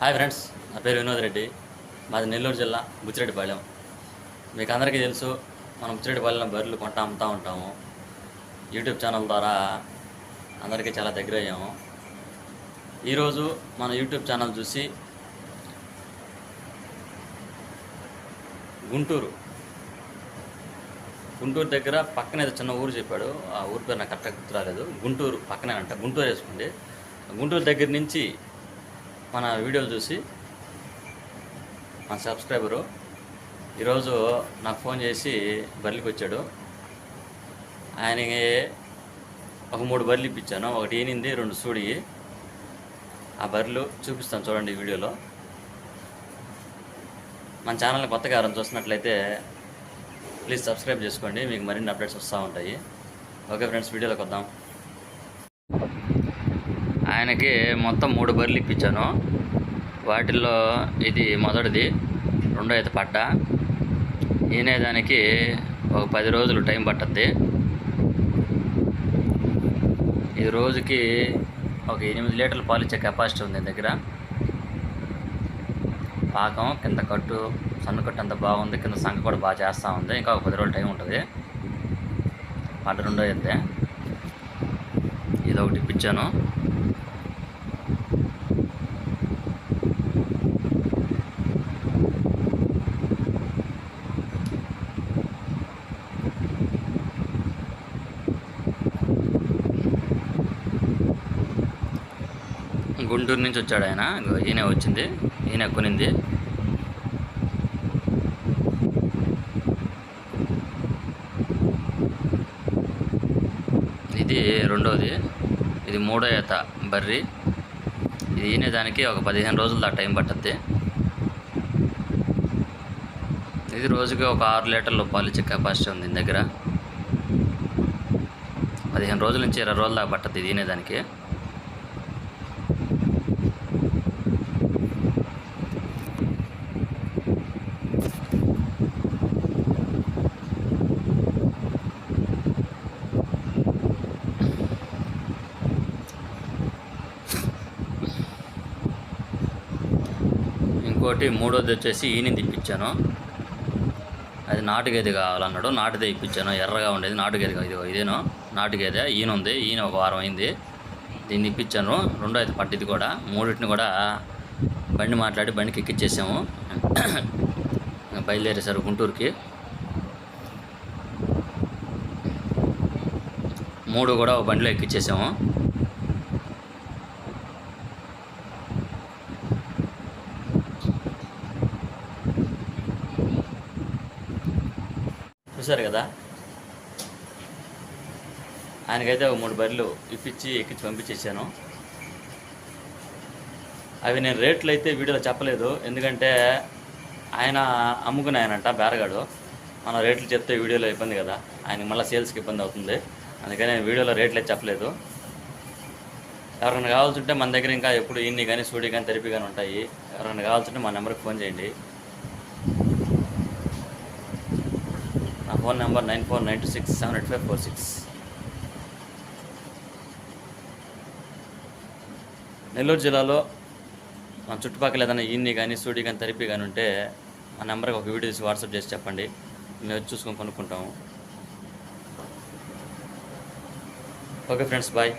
Hi friends నా పేరు వినోద్ రెడ్డి. మాది నెల్లూరు జిల్లా బుచ్చిరెడ్డిపాలెం. మీకు అందరికీ తెలుసు మనం బుచ్చిరెడ్డిపాలెం బర్రెలు కొంటా అమ్ముతూ ఉంటాము. యూట్యూబ్ ఛానల్ ద్వారా అందరికీ చాలా దగ్గర అయ్యాము. ఈరోజు మన యూట్యూబ్ ఛానల్ చూసి గుంటూరు. గుంటూరు దగ్గర పక్కనే ఏదో చిన్న ఊరు చెప్పాడు. ఆ ఊరి పేరు నాకు కరెక్ట్గా గుర్తు రాలేదు. గుంటూరు పక్కనే అంట గుంటూరు వేసుకోండి. గుంటూరు దగ్గర నుంచి మన వీడియోలు చూసి మన సబ్స్క్రైబరు. ఈరోజు నాకు ఫోన్ చేసి బర్లికి వచ్చాడు ఆయనకి ఒక మూడు బర్రెలు ఇప్పించాను. ఒకటి ఈనింది రెండు సూడి ఆ బర్రెలు చూపిస్తాను చూడండి ఈ వీడియోలో. మన ఛానల్ని కొత్తగా ఎవరైనా చూస్తున్నట్లయితే ప్లీజ్ సబ్స్క్రైబ్ చేసుకోండి. మీకు మరిన్ని అప్డేట్స్ వస్తూ ఉంటాయి. ఓకే ఫ్రెండ్స్ వీడియోలోకి వద్దాం. ఆయనకి మొత్తం మూడు బర్రెలు ఇప్పించాను. వాటిల్లో ఇది మొదటిది రెండో అయితే పడ్డ. ఈనేదానికి ఒక పది రోజులు టైం పట్టద్ది. ఈ రోజుకి ఒక ఎనిమిది లీటర్ల పాలు ఇచ్చే కెపాసిటీ ఉంది దగ్గర. పాకం కింద కట్టు సన్న కట్టు అంతా బాగుంది. కింద సంఖ కూడా బాగా చేస్తూ ఉంది. ఇంకా ఒక పది రోజులు టైం ఉంటుంది. పడ్డ రెండో అయితే. ఇది ఒకటి ఇప్పించాను. గుంటూరు నుంచి వచ్చాడు ఆయన. ఈయన వచ్చింది. ఈయన కొనింది. ఇది రెండోది. ఇది మూడో ఈత బర్రీ. ఇది ఈయన దానికి ఒక పదిహేను రోజులు దాకా టైం పట్టద్ది. ఇది రోజుకి ఒక ఆరు లీటర్లు పాలు ఇచ్చే కెపాసిటీ ఉంది దీని దగ్గర. పదిహేను రోజుల నుంచి ఇరవై రోజుల దాకా పట్టద్ది ఇది ఈయన దానికి. ఇంకోటి మూడోది వచ్చేసి ఈనింది ఇప్పించాను అది నాటు గేదె కావాలన్నాడు. నాటుదే ఇప్పించాను. ఎర్రగా ఉండేది నాటు గేదె ఇది ఇదేనో. నాటు గేదె ఈయన ఉంది. ఈయన ఒక వారం అయింది. దీన్ని ఇప్పించాను రెండో అయితే పట్టిది కూడా. మూడింటిని కూడా బండి మాట్లాడి బండికి ఎక్కిచ్చేసాము. బయలుదేరేశారు గుంటూరుకి. మూడు కూడా ఒక బండిలో ఎక్కిచ్చేసాము. చూశారు కదా? ఆయనకైతే ఒక మూడు బర్రెలు ఇప్పించి ఎక్కించి పంపించేసాను అవి నేను రేట్లు అయితే వీడియోలో చెప్పలేదు. ఎందుకంటే ఆయన అమ్ముకునే బేరగాడు. మనం రేట్లు చెప్తే వీడియోలో ఇబ్బంది కదా. ఆయనకి మళ్ళీ సేల్స్కి ఇబ్బంది అవుతుంది. అందుకని నేను వీడియోలో రేట్లు అయితే చెప్పలేదు. ఎవరైనా కావాల్సింటే మన దగ్గర ఇంకా ఎప్పుడు ఇన్ని కానీ సూడి కానీ తెరిపి కానీ ఉంటాయి. ఎవరైనా కావాల్సింటే మా నెంబర్కి ఫోన్ చేయండి. నా phone number nine four nine two six seven eight five four six. Nellore జిల్లాలో మన చుట్టుపక్కల ఏదైనా ఈన్ని కానీ సూడి కానీ థెరపీ కానీ ఉంటే ఆ నెంబర్కి ఒక వీడియో తీసి వాట్సాప్ చేసి చెప్పండి. మేము చూసుకొని కొనుక్కుంటాము. Okay friends bye.